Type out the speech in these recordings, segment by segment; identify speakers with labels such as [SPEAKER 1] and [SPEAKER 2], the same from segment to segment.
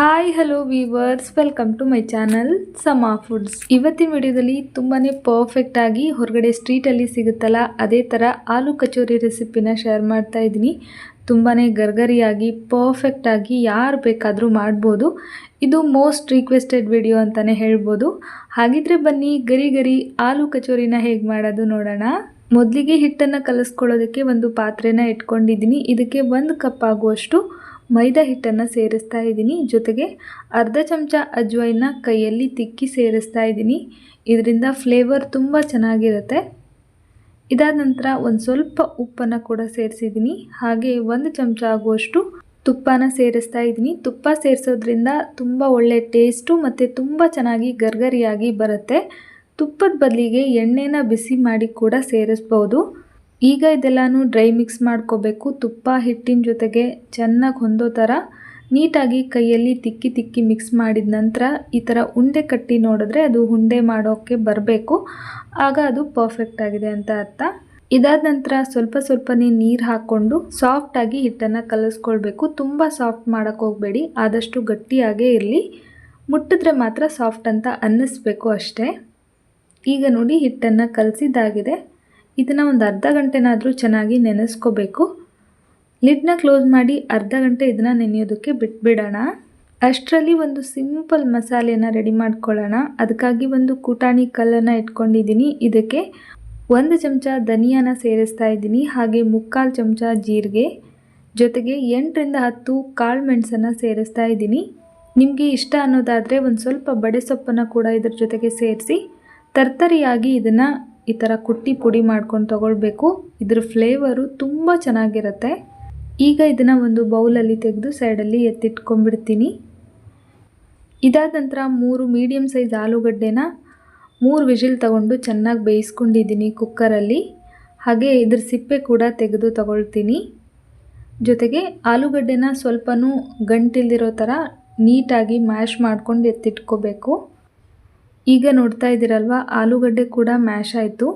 [SPEAKER 1] Hi hello viewers welcome to my channel Sama foods ಇವತ್ತಿನ ವಿಡಿಯೋದಲ್ಲಿ ತುಂಬಾ ಪರ್ಫೆಕ್ಟಾಗಿ ಹೊರಗಡೆ ಸ್ಟ್ರೀಟಲ್ಲಿ ಸಿಗುತ್ತಲ್ಲ, ಅದೇ ಥರ ಆಲೂ ಕಚೋರಿ ರೆಸಿಪಿನ ಶೇರ್ ಮಾಡ್ತಾ ಇದ್ದೀನಿ. ತುಂಬಾ ಗರ್ಗರಿಯಾಗಿ ಪರ್ಫೆಕ್ಟಾಗಿ ಯಾರು ಬೇಕಾದರೂ ಮಾಡ್ಬೋದು. ಇದು ಮೋಸ್ಟ್ ರಿಕ್ವೆಸ್ಟೆಡ್ ವಿಡಿಯೋ ಅಂತಲೇ ಹೇಳ್ಬೋದು. ಹಾಗಿದ್ರೆ ಬನ್ನಿ, ಗರಿ ಗರಿ ಆಲೂ ಕಚೋರಿನ ಹೇಗೆ ಮಾಡೋದು ನೋಡೋಣ. ಮೊದಲಿಗೆ ಹಿಟ್ಟನ್ನು ಕಲಿಸ್ಕೊಳ್ಳೋದಕ್ಕೆ ಒಂದು ಪಾತ್ರೆನ ಇಟ್ಕೊಂಡಿದ್ದೀನಿ. ಇದಕ್ಕೆ ಒಂದು ಕಪ್ ಆಗುವಷ್ಟು ಮೈದಾ ಹಿಟ್ಟನ್ನು ಸೇರಿಸ್ತಾ ಇದ್ದೀನಿ. ಜೊತೆಗೆ ಅರ್ಧ ಚಮಚ ಅಜ್ವೈನ ಕೈಯಲ್ಲಿ ತಿಕ್ಕಿ ಸೇರಿಸ್ತಾ ಇದ್ದೀನಿ. ಇದರಿಂದ ಫ್ಲೇವರ್ ತುಂಬ ಚೆನ್ನಾಗಿರುತ್ತೆ. ಇದಾದ ನಂತರ ಒಂದು ಸ್ವಲ್ಪ ಉಪ್ಪನ್ನು ಕೂಡ ಸೇರಿಸಿದ್ದೀನಿ. ಹಾಗೆ ಒಂದು ಚಮಚ ಆಗುವಷ್ಟು ತುಪ್ಪನ ಸೇರಿಸ್ತಾ ಇದ್ದೀನಿ. ತುಪ್ಪ ಸೇರಿಸೋದ್ರಿಂದ ತುಂಬ ಒಳ್ಳೆ ಟೇಸ್ಟು ಮತ್ತು ತುಂಬ ಚೆನ್ನಾಗಿ ಗರ್ಗರಿಯಾಗಿ ಬರುತ್ತೆ. ತುಪ್ಪದ ಬದಲಿಗೆ ಎಣ್ಣೆನ ಬಿಸಿ ಮಾಡಿ ಕೂಡ ಸೇರಿಸ್ಬೋದು. ಈಗ ಇದೆಲ್ಲನೂ ಡ್ರೈ ಮಿಕ್ಸ್ ಮಾಡ್ಕೋಬೇಕು. ತುಪ್ಪ, ಹಿಟ್ಟಿನ ಜೊತೆಗೆ ಚೆನ್ನಾಗಿ ಹೊಂದೋ ಥರ ನೀಟಾಗಿ ಕೈಯಲ್ಲಿ ತಿಕ್ಕಿ ತಿಕ್ಕಿ ಮಿಕ್ಸ್ ಮಾಡಿದ ನಂತರ ಈ ಥರ ಉಂಡೆ ಕಟ್ಟಿ ನೋಡಿದ್ರೆ ಅದು ಉಂಡೆ ಮಾಡೋಕ್ಕೆ ಬರಬೇಕು. ಆಗ ಅದು ಪರ್ಫೆಕ್ಟ್ ಆಗಿದೆ ಅಂತ ಅರ್ಥ. ಇದಾದ ನಂತರ ಸ್ವಲ್ಪ ಸ್ವಲ್ಪನೇ ನೀರು ಹಾಕ್ಕೊಂಡು ಸಾಫ್ಟಾಗಿ ಹಿಟ್ಟನ್ನು ಕಲಿಸ್ಕೊಳ್ಬೇಕು. ತುಂಬ ಸಾಫ್ಟ್ ಮಾಡೋಕ್ಕೆ ಹೋಗಬೇಡಿ, ಆದಷ್ಟು ಗಟ್ಟಿಯಾಗೇ ಇರಲಿ. ಮುಟ್ಟಿದ್ರೆ ಮಾತ್ರ ಸಾಫ್ಟ್ ಅಂತ ಅನ್ನಿಸ್ಬೇಕು ಅಷ್ಟೇ. ಈಗ ನೋಡಿ ಹಿಟ್ಟನ್ನು ಕಲಸಿದ್ದಾಗಿದೆ. ಇದನ್ನು ಒಂದು ಅರ್ಧ ಗಂಟೆನಾದರೂ ಚೆನ್ನಾಗಿ ನೆನೆಸ್ಕೋಬೇಕು. ಲಿಡ್ನ ಕ್ಲೋಸ್ ಮಾಡಿ ಅರ್ಧ ಗಂಟೆ ಇದನ್ನು ನೆನೆಯೋದಕ್ಕೆ ಬಿಟ್ಬಿಡೋಣ. ಅಷ್ಟರಲ್ಲಿ ಒಂದು ಸಿಂಪಲ್ ಮಸಾಲೆಯನ್ನು ರೆಡಿ ಮಾಡ್ಕೊಳ್ಳೋಣ. ಅದಕ್ಕಾಗಿ ಒಂದು ಕುಟಾಣಿ ಕಲ್ಲನ್ನು ಇಟ್ಕೊಂಡಿದ್ದೀನಿ. ಇದಕ್ಕೆ ಒಂದು ಚಮಚ ಧನಿಯಾನ ಸೇರಿಸ್ತಾ ಇದ್ದೀನಿ. ಹಾಗೆ ಮುಕ್ಕಾಲು ಚಮಚ ಜೀರಿಗೆ. ಜೊತೆಗೆ ಎಂಟರಿಂದ ಹತ್ತು ಕಾಳು ಮೆಣಸನ್ನು ಸೇರಿಸ್ತಾ ಇದ್ದೀನಿ. ನಿಮಗೆ ಇಷ್ಟ ಅನ್ನೋದಾದರೆ ಒಂದು ಸ್ವಲ್ಪ ಬಡೆ ಸೊಪ್ಪನ್ನು ಕೂಡ ಇದ್ರ ಜೊತೆಗೆ ಸೇರಿಸಿ, ತರ್ತರಿಯಾಗಿ ಇದನ್ನು ಈ ಥರ ಕುಟ್ಟಿ ಪುಡಿ ಮಾಡ್ಕೊಂಡು ತಗೊಳ್ಬೇಕು. ಇದ್ರ ಫ್ಲೇವರು ತುಂಬ ಚೆನ್ನಾಗಿರುತ್ತೆ. ಈಗ ಇದನ್ನು ಒಂದು ಬೌಲಲ್ಲಿ ತೆಗೆದು ಸೈಡಲ್ಲಿ ಎತ್ತಿಟ್ಕೊಂಡ್ಬಿಡ್ತೀನಿ. ಇದಾದ ನಂತರ ಮೂರು ಮೀಡಿಯಮ್ ಸೈಜ್ ಆಲೂಗಡ್ಡೆನ ಮೂರು ವಿಜಿಲ್ ತಗೊಂಡು ಚೆನ್ನಾಗಿ ಬೇಯಿಸ್ಕೊಂಡಿದ್ದೀನಿ ಕುಕ್ಕರಲ್ಲಿ ಹಾಗೆ ಇದ್ರ ಸಿಪ್ಪೆ ಕೂಡ ತೆಗೆದು ತಗೊಳ್ತೀನಿ. ಜೊತೆಗೆ ಆಲೂಗಡ್ಡೆನ ಸ್ವಲ್ಪನೂ ಗಂಟಿಲ್ದಿರೋ ಥರ ನೀಟಾಗಿ ಮ್ಯಾಶ್ ಮಾಡ್ಕೊಂಡು ಎತ್ತಿಟ್ಕೋಬೇಕು. ಈಗ ನೋಡ್ತಾ ಇದ್ದೀರಲ್ವ, ಆಲೂಗಡ್ಡೆ ಕೂಡ ಮ್ಯಾಶ್ ಆಯಿತು.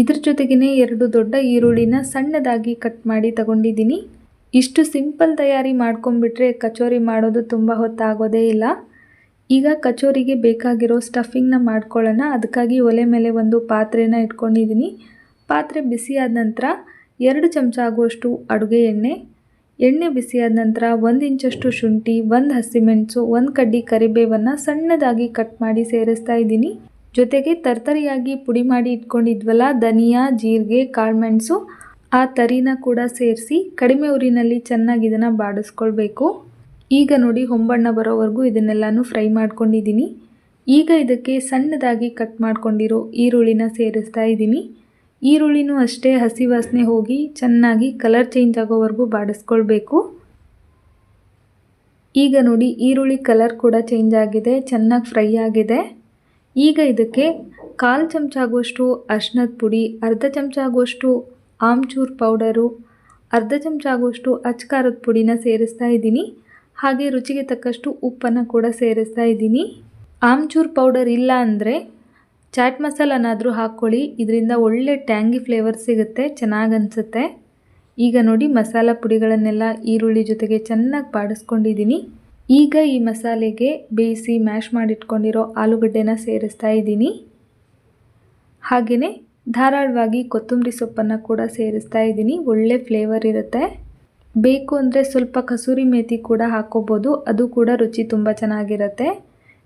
[SPEAKER 1] ಇದ್ರ ಜೊತೆಗೇ ಎರಡು ದೊಡ್ಡ ಈರುಳ್ಳಿನ ಸಣ್ಣದಾಗಿ ಕಟ್ ಮಾಡಿ ತಗೊಂಡಿದ್ದೀನಿ. ಇಷ್ಟು ಸಿಂಪಲ್ ತಯಾರಿ ಮಾಡ್ಕೊಂಬಿಟ್ರೆ ಕಚೋರಿ ಮಾಡೋದು ತುಂಬ ಹೊತ್ತಾಗೋದೇ ಇಲ್ಲ. ಈಗ ಕಚೋರಿಗೆ ಬೇಕಾಗಿರೋ ಸ್ಟಫಿಂಗ್ನ ಮಾಡ್ಕೊಳ್ಳೋಣ. ಅದಕ್ಕಾಗಿ ಒಲೆ ಮೇಲೆ ಒಂದು ಪಾತ್ರೆನ ಇಟ್ಕೊಂಡಿದ್ದೀನಿ. ಪಾತ್ರೆ ಬಿಸಿಯಾದ ನಂತರ ಎರಡು ಚಮಚ ಆಗುವಷ್ಟು ಅಡುಗೆ ಎಣ್ಣೆ ಎಣ್ಣೆ ಬಿಸಿಯಾದ ನಂತರ ಒಂದು ಇಂಚಷ್ಟು ಶುಂಠಿ, ಒಂದು ಹಸಿಮೆಣಸು, ಒಂದು ಕಡ್ಡಿ ಕರಿಬೇವನ್ನು ಸಣ್ಣದಾಗಿ ಕಟ್ ಮಾಡಿ ಸೇರಿಸ್ತಾ ಇದ್ದೀನಿ. ಜೊತೆಗೆ ತರ್ತರಿಯಾಗಿ ಪುಡಿ ಮಾಡಿ ಇಟ್ಕೊಂಡಿದ್ವಲ್ಲ, ಧನಿಯಾ, ಜೀರಿಗೆ, ಕಾಳುಮೆಣಸು, ಆ ತರಿನ ಕೂಡ ಸೇರಿಸಿ ಕಡಿಮೆ ಊರಿನಲ್ಲಿ ಚೆನ್ನಾಗಿ ಇದನ್ನು ಬಾಡಿಸ್ಕೊಳ್ಬೇಕು. ಈಗ ನೋಡಿ ಹೊಂಬಣ್ಣ ಬರೋವರೆಗೂ ಇದನ್ನೆಲ್ಲನೂ ಫ್ರೈ ಮಾಡ್ಕೊಂಡಿದ್ದೀನಿ. ಈಗ ಇದಕ್ಕೆ ಸಣ್ಣದಾಗಿ ಕಟ್ ಮಾಡ್ಕೊಂಡಿರೋ ಈರುಳ್ಳಿನ ಸೇರಿಸ್ತಾ ಇದ್ದೀನಿ. ಈರುಳ್ಳಿನೂ ಅಷ್ಟೇ ಹಸಿ ವಾಸನೆ ಹೋಗಿ ಚೆನ್ನಾಗಿ ಕಲರ್ ಚೇಂಜ್ ಆಗೋವರೆಗೂ ಬಾಡಿಸ್ಕೊಳ್ಬೇಕು. ಈಗ ನೋಡಿ, ಈರುಳ್ಳಿ ಕಲರ್ ಕೂಡ ಚೇಂಜ್ ಆಗಿದೆ, ಚೆನ್ನಾಗಿ ಫ್ರೈ ಆಗಿದೆ. ಈಗ ಇದಕ್ಕೆ ಕಾಲು ಚಮಚ ಆಗುವಷ್ಟು ಅರ್ಶಿನದ ಪುಡಿ, ಅರ್ಧ ಚಮಚ ಆಗುವಷ್ಟು ಆಮ್ಚೂರ್ ಪೌಡರು, ಅರ್ಧ ಚಮಚ ಆಗುವಷ್ಟು ಅಚ್ಕಾರದ ಪುಡಿನ ಸೇರಿಸ್ತಾ ಇದ್ದೀನಿ. ಹಾಗೆ ರುಚಿಗೆ ತಕ್ಕಷ್ಟು ಉಪ್ಪನ್ನು ಕೂಡ ಸೇರಿಸ್ತಾ ಇದ್ದೀನಿ. ಆಮ್ಚೂರ್ ಪೌಡರ್ ಇಲ್ಲ ಅಂದರೆ ಚಾಟ್ ಮಸಾಲನಾದರೂ ಹಾಕ್ಕೊಳ್ಳಿ. ಇದರಿಂದ ಒಳ್ಳೆ ಟ್ಯಾಂಗಿ ಫ್ಲೇವರ್ ಸಿಗುತ್ತೆ, ಚೆನ್ನಾಗಿ ಅನಿಸುತ್ತೆ. ಈಗ ನೋಡಿ ಮಸಾಲ ಪುಡಿಗಳನ್ನೆಲ್ಲ ಈರುಳ್ಳಿ ಜೊತೆಗೆ ಚೆನ್ನಾಗಿ ಬಾಡಿಸ್ಕೊಂಡಿದ್ದೀನಿ. ಈಗ ಈ ಮಸಾಲೆಗೆ ಬೇಯಿಸಿ ಮ್ಯಾಶ್ ಮಾಡಿಟ್ಕೊಂಡಿರೋ ಆಲೂಗಡ್ಡೆನ ಸೇರಿಸ್ತಾ ಇದ್ದೀನಿ. ಹಾಗೆಯೇ ಧಾರಾಳವಾಗಿ ಕೊತ್ತಂಬರಿ ಸೊಪ್ಪನ್ನು ಕೂಡ ಸೇರಿಸ್ತಾ ಇದ್ದೀನಿ. ಒಳ್ಳೆ ಫ್ಲೇವರ್ ಇರುತ್ತೆ. ಬೇಕು ಅಂದರೆ ಸ್ವಲ್ಪ ಕಸೂರಿ ಮೇತಿ ಕೂಡ ಹಾಕ್ಕೋಬೋದು. ಅದು ಕೂಡ ರುಚಿ ತುಂಬ ಚೆನ್ನಾಗಿರುತ್ತೆ.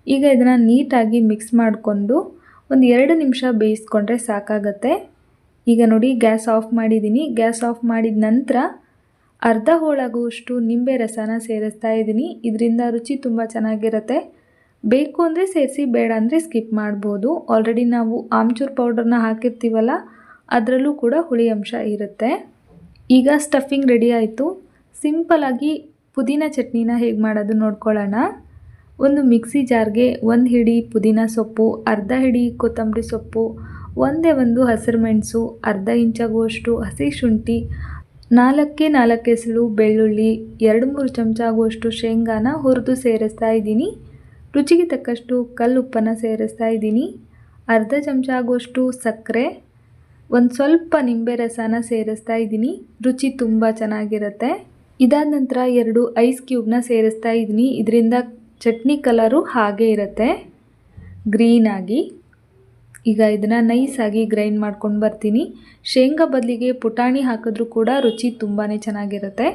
[SPEAKER 1] ಈಗ ಇದನ್ನು ನೀಟಾಗಿ ಮಿಕ್ಸ್ ಮಾಡಿಕೊಂಡು ಒಂದು ಎರಡು ನಿಮಿಷ ಬೇಯಿಸ್ಕೊಂಡ್ರೆ ಸಾಕಾಗತ್ತೆ. ಈಗ ನೋಡಿ, ಗ್ಯಾಸ್ ಆಫ್ ಮಾಡಿದ್ದೀನಿ ಗ್ಯಾಸ್ ಆಫ್ ಮಾಡಿದ ನಂತರ ಅರ್ಧ ಹೋಳಾಗುವಷ್ಟು ನಿಂಬೆ ರಸನ ಸೇರಿಸ್ತಾ ಇದ್ದೀನಿ ಇದರಿಂದ ರುಚಿ ತುಂಬ ಚೆನ್ನಾಗಿರುತ್ತೆ. ಬೇಕು ಅಂದರೆ ಸೇರಿಸಿ, ಬೇಡ ಅಂದರೆ ಸ್ಕಿಪ್ ಮಾಡ್ಬೋದು. ಆಲ್ರೆಡಿ ನಾವು ಆಮ್ಚೂರ್ ಪೌಡರ್ನ ಹಾಕಿರ್ತೀವಲ್ಲ, ಅದರಲ್ಲೂ ಕೂಡ ಹುಳಿ ಅಂಶ ಇರುತ್ತೆ. ಈಗ ಸ್ಟಫಿಂಗ್ ರೆಡಿ ಆಯಿತು. ಸಿಂಪಲಾಗಿ ಪುದೀನ ಚಟ್ನಿನ ಹೇಗೆ ಮಾಡೋದು ನೋಡ್ಕೊಳ್ಳೋಣ. ಒಂದು ಮಿಕ್ಸಿ ಜಾರ್ಗೆ ಒಂದು ಹಿಡಿ ಪುದೀನ ಸೊಪ್ಪು, ಅರ್ಧ ಹಿಡಿ ಕೊತ್ತಂಬರಿ ಸೊಪ್ಪು, ಒಂದೇ ಒಂದು ಹಸಿರು ಮೆಣಸು, ಅರ್ಧ ಇಂಚಾಗುವಷ್ಟು ಹಸಿ ಶುಂಠಿ, ನಾಲ್ಕೇ ನಾಲ್ಕು ಎಸಳು ಬೆಳ್ಳುಳ್ಳಿ, ಎರಡು ಮೂರು ಚಮಚ ಆಗುವಷ್ಟು ಶೇಂಗಾನ ಹುರಿದು ಸೇರಿಸ್ತಾ ಇದ್ದೀನಿ. ರುಚಿಗೆ ತಕ್ಕಷ್ಟು ಕಲ್ಲುಪ್ಪನ್ನು ಸೇರಿಸ್ತಾ ಇದ್ದೀನಿ. ಅರ್ಧ ಚಮಚ ಆಗುವಷ್ಟು ಸಕ್ಕರೆ, ಒಂದು ಸ್ವಲ್ಪ ನಿಂಬೆ ರಸನ ಸೇರಿಸ್ತಾ ಇದ್ದೀನಿ. ರುಚಿ ತುಂಬ ಚೆನ್ನಾಗಿರುತ್ತೆ. ಇದಾದ ನಂತರ ಎರಡು ಐಸ್ ಕ್ಯೂಬ್ನ ಸೇರಿಸ್ತಾ ಇದ್ದೀನಿ. ಇದರಿಂದ ಚಟ್ನಿ ಕಲರು ಹಾಗೆ ಇರುತ್ತೆ. ಗ್ರೀನಾಗಿ ಈಗ ಇದನ್ನು ನೈಸಾಗಿ ಗ್ರೈಂಡ್ ಮಾಡ್ಕೊಂಡು ಬರ್ತೀನಿ. ಶೇಂಗಾ ಬದಲಿಗೆ ಪುಟಾಣಿ ಹಾಕಿದ್ರೂ ಕೂಡ ರುಚಿ ತುಂಬಾ ಚೆನ್ನಾಗಿರುತ್ತೆ.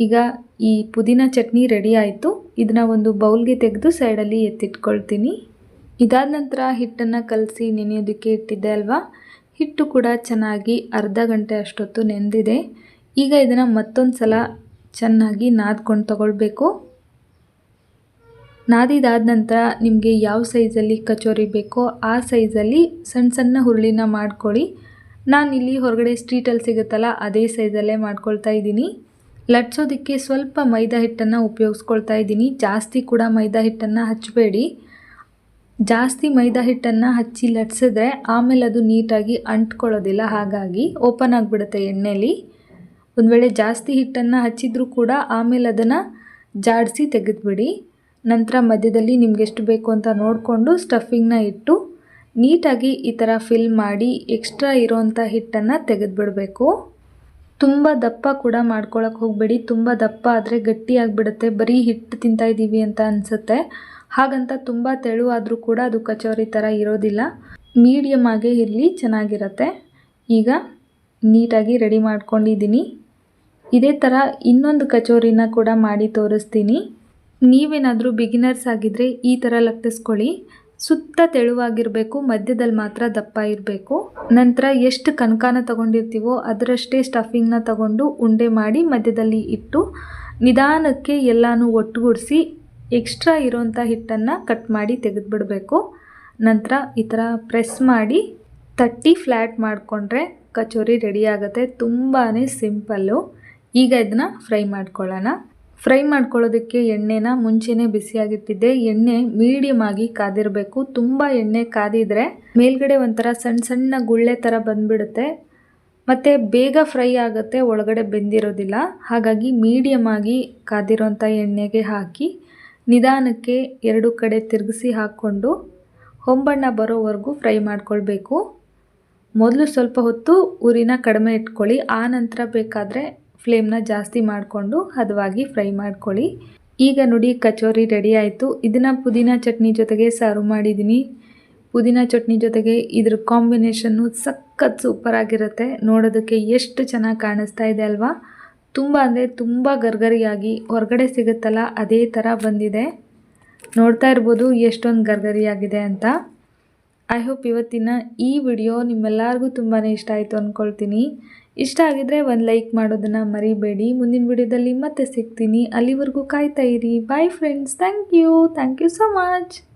[SPEAKER 1] ಈಗ ಈ ಪುದೀನ ಚಟ್ನಿ ರೆಡಿ ಆಯಿತು. ಇದನ್ನು ಒಂದು ಬೌಲ್ಗೆ ತೆಗೆದು ಸೈಡಲ್ಲಿ ಎತ್ತಿಟ್ಕೊಳ್ತೀನಿ. ಇದಾದ ನಂತರ ಹಿಟ್ಟನ್ನು ಕಲಸಿ ನೆನೆಯೋದಕ್ಕೆ ಇಟ್ಟಿದ್ದೆ ಅಲ್ವಾ? ಹಿಟ್ಟು ಕೂಡ ಚೆನ್ನಾಗಿ ಅರ್ಧ ಗಂಟೆ ಅಷ್ಟೊತ್ತು ನೆಂದಿದೆ. ಈಗ ಇದನ್ನು ಮತ್ತೊಂದು ಸಲ ಚೆನ್ನಾಗಿ ನಾದ್ಕೊಂಡು ತಗೊಳ್ಬೇಕು. ನಾದಿದಾದ ನಂತರ ನಿಮಗೆ ಯಾವ ಸೈಜಲ್ಲಿ ಕಚೋರಿ ಬೇಕೋ ಆ ಸೈಜಲ್ಲಿ ಸಣ್ಣ ಸಣ್ಣ ಹುರುಳಿನ ಮಾಡ್ಕೊಳ್ಳಿ. ನಾನಿಲ್ಲಿ ಹೊರಗಡೆ ಸ್ಟ್ರೀಟಲ್ಲಿ ಸಿಗುತ್ತಲ್ಲ, ಅದೇ ಸೈಜಲ್ಲೇ ಮಾಡ್ಕೊಳ್ತಾ ಇದ್ದೀನಿ. ಲಟ್ಸೋದಕ್ಕೆ ಸ್ವಲ್ಪ ಮೈದಾ ಹಿಟ್ಟನ್ನು ಉಪಯೋಗಿಸ್ಕೊಳ್ತಾ ಇದ್ದೀನಿ. ಜಾಸ್ತಿ ಕೂಡ ಮೈದಾ ಹಿಟ್ಟನ್ನು ಹಚ್ಚಬೇಡಿ. ಜಾಸ್ತಿ ಮೈದಾ ಹಿಟ್ಟನ್ನು ಹಚ್ಚಿ ಲಟ್ಸಿದ್ರೆ ಆಮೇಲೆ ಅದು ನೀಟಾಗಿ ಅಂಟ್ಕೊಳ್ಳೋದಿಲ್ಲ, ಹಾಗಾಗಿ ಓಪನ್ ಆಗಿಬಿಡುತ್ತೆ ಎಣ್ಣೆಲಿ. ಒಂದು ವೇಳೆ ಜಾಸ್ತಿ ಹಿಟ್ಟನ್ನು ಹಚ್ಚಿದ್ರೂ ಕೂಡ ಆಮೇಲೆ ಅದನ್ನು ಜಾಡಿಸಿ ತೆಗೆದುಬಿಡಿ. ನಂತರ ಮಧ್ಯದಲ್ಲಿ ನಿಮ್ಗೆ ಎಷ್ಟು ಬೇಕು ಅಂತ ನೋಡಿಕೊಂಡು ಸ್ಟಫಿಂಗ್ನ ಇಟ್ಟು ನೀಟಾಗಿ ಈ ಥರ ಫಿಲ್ ಮಾಡಿ ಎಕ್ಸ್ಟ್ರಾ ಇರೋವಂಥ ಹಿಟ್ಟನ್ನು ತೆಗೆದುಬಿಡಬೇಕು. ತುಂಬ ದಪ್ಪ ಕೂಡ ಮಾಡ್ಕೊಳಕ್ಕೆ ಹೋಗಬೇಡಿ. ತುಂಬ ದಪ್ಪ ಆದರೆ ಗಟ್ಟಿಯಾಗಿಬಿಡುತ್ತೆ ಬರೀ ಹಿಟ್ಟು ತಿಂತಾ ಇದ್ದೀವಿ ಅಂತ ಅನಿಸುತ್ತೆ. ಹಾಗಂತ ತುಂಬ ತೆಳುವಾದರೂ ಕೂಡ ಅದು ಕಚೋರಿ ಥರ ಇರೋದಿಲ್ಲ. ಮೀಡಿಯಮ್ ಆಗೇ ಇರಲಿ, ಚೆನ್ನಾಗಿರುತ್ತೆ. ಈಗ ನೀಟಾಗಿ ರೆಡಿ ಮಾಡ್ಕೊಂಡಿದ್ದೀನಿ. ಇದೇ ಥರ ಇನ್ನೊಂದು ಕಚೋರಿನ ಕೂಡ ಮಾಡಿ ತೋರಿಸ್ತೀನಿ. ನೀವೇನಾದರೂ ಬಿಗಿನರ್ಸ್ ಆಗಿದ್ದರೆ ಈ ಥರ ಲಟ್ಟಿಸ್ಕೊಳ್ಳಿ. ಸುತ್ತ ತೆಳುವಾಗಿರಬೇಕು, ಮಧ್ಯದಲ್ಲಿ ಮಾತ್ರ ದಪ್ಪ ಇರಬೇಕು. ನಂತರ ಎಷ್ಟು ಕನಕಾನ ತಗೊಂಡಿರ್ತೀವೋ ಅದರಷ್ಟೇ ಸ್ಟಫಿಂಗ್ನ ತಗೊಂಡು ಉಂಡೆ ಮಾಡಿ ಮಧ್ಯದಲ್ಲಿ ಇಟ್ಟು, ನಿಧಾನಕ್ಕೆ ಎಲ್ಲನೂ ಒಟ್ಟುಗೂಡಿಸಿ ಎಕ್ಸ್ಟ್ರಾ ಇರೋಂಥ ಹಿಟ್ಟನ್ನು ಕಟ್ ಮಾಡಿ ತೆಗೆದುಬಿಡಬೇಕು. ನಂತರ ಈ ಥರ ಪ್ರೆಸ್ ಮಾಡಿ ತಟ್ಟಿ ಫ್ಲ್ಯಾಟ್ ಮಾಡಿಕೊಂಡ್ರೆ ಕಚೋರಿ ರೆಡಿ ಆಗುತ್ತೆ. ತುಂಬಾ ಸಿಂಪಲ್ಲು ಈಗ ಇದನ್ನ ಫ್ರೈ ಮಾಡ್ಕೊಳ್ಳೋಣ. ಫ್ರೈ ಮಾಡ್ಕೊಳ್ಳೋದಕ್ಕೆ ಎಣ್ಣೆನ ಮುಂಚೆನೇ ಬಿಸಿಯಾಗಿಟ್ಟಿದ್ದೆ. ಎಣ್ಣೆ ಮೀಡಿಯಮ್ ಆಗಿ ಕಾದಿರಬೇಕು. ತುಂಬ ಎಣ್ಣೆ ಕಾದಿದ್ರೆ ಮೇಲ್ಗಡೆ ಒಂಥರ ಸಣ್ಣ ಸಣ್ಣ ಗುಳ್ಳೆ ಥರ ಬಂದ್ಬಿಡುತ್ತೆ. ಮತ್ತು ಬೇಗ ಫ್ರೈ ಆಗುತ್ತೆ, ಒಳಗಡೆ ಬೆಂದಿರೋದಿಲ್ಲ. ಹಾಗಾಗಿ ಮೀಡಿಯಮ್ ಆಗಿ ಕಾದಿರೋಂಥ ಎಣ್ಣೆಗೆ ಹಾಕಿ ನಿಧಾನಕ್ಕೆ ಎರಡು ಕಡೆ ತಿರುಗಿಸಿ ಹಾಕ್ಕೊಂಡು ಹೊಂಬಣ್ಣ ಬರೋವರೆಗೂ ಫ್ರೈ ಮಾಡ್ಕೊಳ್ಬೇಕು. ಮೊದಲು ಸ್ವಲ್ಪ ಹೊತ್ತು ಉರಿನ ಕಡಿಮೆ ಇಟ್ಕೊಳ್ಳಿ. ಆ ನಂತರ ಬೇಕಾದರೆ ಫ್ಲೇಮ್ನ ಜಾಸ್ತಿ ಮಾಡಿಕೊಂಡು ಹದವಾಗಿ ಫ್ರೈ ಮಾಡ್ಕೊಳ್ಳಿ. ಈಗ ನೋಡಿ ಕಚೋರಿ ರೆಡಿ ಆಯಿತು. ಇದನ್ನು ಪುದೀನ ಚಟ್ನಿ ಜೊತೆಗೆ ಸರ್ವ್ ಮಾಡಿದ್ದೀನಿ. ಪುದೀನ ಚಟ್ನಿ ಜೊತೆಗೆ ಇದ್ರ ಕಾಂಬಿನೇಷನ್ನು ಸಖತ್ ಸೂಪರ್ ಆಗಿರುತ್ತೆ. ನೋಡೋದಕ್ಕೆ ಎಷ್ಟು ಚೆನ್ನಾಗಿ ಕಾಣಿಸ್ತಾ ಇದೆ ಅಲ್ವಾ? ತುಂಬ ಅಂದರೆ ತುಂಬ ಗರ್ಗರಿಯಾಗಿ ಹೊರಗಡೆ ಸಿಗುತ್ತಲ್ಲ, ಅದೇ ಥರ ಬಂದಿದೆ. ನೋಡ್ತಾ ಇರ್ಬೋದು ಎಷ್ಟೊಂದು ಗರ್ಗರಿಯಾಗಿದೆ ಅಂತ. ಐ ಹೋಪ್ ಇವತ್ತಿನ ಈ ವಿಡಿಯೋ ನಿಮ್ಮೆಲ್ಲರಿಗೂ ತುಂಬಾ ಇಷ್ಟ ಆಯಿತು ಅಂದ್ಕೊಳ್ತೀನಿ ಇಷ್ಟ ಆಗಿದ್ರೆ ಒಂದು ಲೈಕ್ ಮಾಡೋದನ್ನು ಮರಿಬೇಡಿ. ಮುಂದಿನ ವಿಡಿಯೋದಲ್ಲಿ ಮತ್ತೆ ಸಿಗ್ತೀನಿ. ಅಲ್ಲಿವರೆಗೂ ಕಾಯ್ತಾ ಇರಿ. Bye friends thank you thank you so much